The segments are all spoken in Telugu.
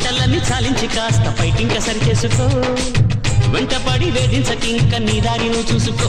మాటలన్నీ చాలించి కాస్త పైకింక సరి చేసుకో వెంటపడి ఇంకా నీ దారి చూసుకో.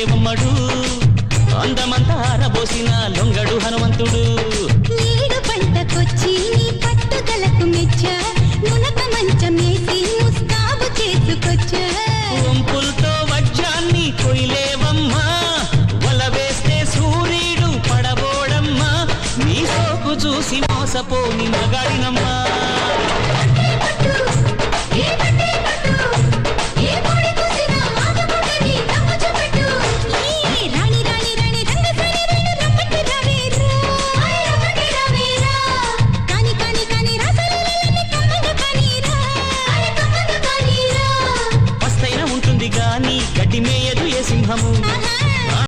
కరిగించలేవమ్మడు అందమంతా ఆరబోసిన లొంగడు హనుమంతుడు. నీడు పంటకొచ్చి నీ పట్టుదలకు మెచ్చా. నునక మంచమేసి ముస్తాబు చేసుకొచ్చా. వంపులతో వజ్రాన్ని కొయ్యలేవమ్మా. వల వేస్తే సూర్యుడు పడబోడమ్మా. నీ సోకు చూసి మోసపోని మగాడినమ్మా. மோகமும்